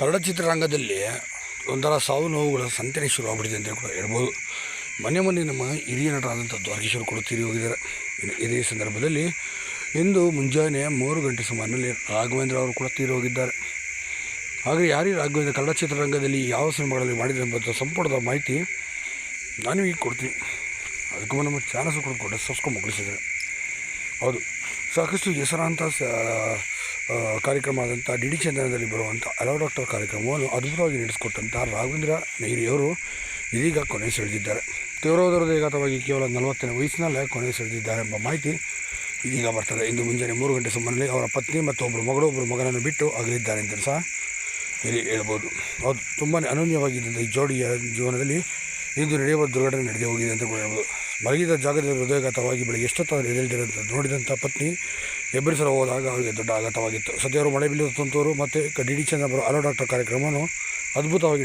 ಕನ್ನಡ ಚಿತ್ರರಂಗದಲ್ಲಿ ಒಂಥರ ಸಾವು ನೋವುಗಳ ಸಂತೆನೆ ಶುರುವಾಗ್ಬಿಟ್ಟಿದೆ ಅಂತ ಕೂಡ ಹೇಳ್ಬೋದು. ಮನೆ ಮನೆ ನಮ್ಮ ಹಿರಿಯ ನಟರಾದಂಥ ದ್ವಾರಕೀಶ್ವರ್ ಕೂಡ ತೀರಿ ಹೋಗಿದ್ದಾರೆ. ಇದೇ ಸಂದರ್ಭದಲ್ಲಿ ಇಂದು ಮುಂಜಾನೆ ಮೂರು ಗಂಟೆ ಸುಮಾರಿನಲ್ಲಿ ರಾಘವೇಂದ್ರ ಅವರು ಕೂಡ ತೀರಿ ಹೋಗಿದ್ದಾರೆ. ಹಾಗೆ ಯಾರೇ ರಾಘವೇಂದ್ರ, ಕನ್ನಡ ಚಿತ್ರರಂಗದಲ್ಲಿ ಯಾವ ಸಿನಿಮಾಗಳಲ್ಲಿ ಮಾಡಿದ್ರು ಎಂಬ ಸಂಪುಟದ ಮಾಹಿತಿ ನಾನು ಈಗ ಕೊಡ್ತೀನಿ. ಅದಕ್ಕೂ ನಮ್ಮ ಚಾನಲ್ಸ್ ಕೂಡ ಕೊಟ್ಟು ಸಬ್ಸ್ಕ್ರೈಬ್ ಮುಗಿಸಿದ್ದಾರೆ ಹೌದು. ಸಾಕಷ್ಟು ಹೆಸರಾಂತ ಕಾರ್ಯಕ್ರಮ ಆದಂಥ ಡಿ ಡಿ ಚಂದನದಲ್ಲಿ ಬರುವಂಥ ಹಲೋ ಡಾಕ್ಟರ್ ಕಾರ್ಯಕ್ರಮವನ್ನು ಅದ್ಭುತವಾಗಿ ನಡೆಸಿಕೊಟ್ಟಂಥ ರಾಘವೇಂದ್ರ ನೆಹರಿಯವರು ಇದೀಗ ಕೊನೆ ಸೆಳೆದಿದ್ದಾರೆ. ತೀವ್ರವಾದ ಹೃದಯಘಾತವಾಗಿ ಕೇವಲ ನಲವತ್ತನೇ ವಯಸ್ಸಿನಲ್ಲೇ ಕೊನೆ ಸೆಳೆದಿದ್ದಾರೆ ಎಂಬ ಮಾಹಿತಿ ಇದೀಗ ಬರ್ತದೆ. ಇಂದು ಮುಂಜಾನೆ ಮೂರು ಗಂಟೆ ಸುಮಾರಿನಲ್ಲಿ ಅವರ ಪತ್ನಿ ಮತ್ತು ಒಬ್ಬರು ಮಗಳು ಒಬ್ಬರು ಮಗನನ್ನು ಬಿಟ್ಟು ಅಗಲಿದ್ದಾರೆ ಅಂತ ಸಹ ಇಲ್ಲಿ ಹೇಳ್ಬೋದು. ಅದು ತುಂಬಾ ಅನನ್ಯವಾಗಿದ್ದಂಥ ಈ ಜೋಡಿಯ ಜೀವನದಲ್ಲಿ ಇಂದು ನಡೆಯುವ ದುರ್ಘಟನೆ ನಡೆದೇ ಹೋಗಿದೆ ಅಂತ ಕೂಡ ಹೇಳ್ಬೋದು. ಮಲಗಿದ ಜಾಗದಲ್ಲಿ ಹೃದಯಘಾತವಾಗಿ ಬೆಳಗ್ಗೆ ಎಷ್ಟೊತ್ತಾದರೂ ಅಂತ ನೋಡಿದಂಥ ಪತ್ನಿ ಎಬ್ಬರಿಸಲು ಹೋದಾಗ ಅವರಿಗೆ ದೊಡ್ಡ ಆಘಾತವಾಗಿತ್ತು. ಸದ್ಯ ಅವರು ಮಳೆ ಬೀಳಿದ ತುಂತುರು ಮತ್ತು ಡಿ ಡಿ ಚಂದ್ರ ಬರೋ ಹಲೋ ಡಾಕ್ಟರ್ ಕಾರ್ಯಕ್ರಮವನ್ನು ಅದ್ಭುತವಾಗಿ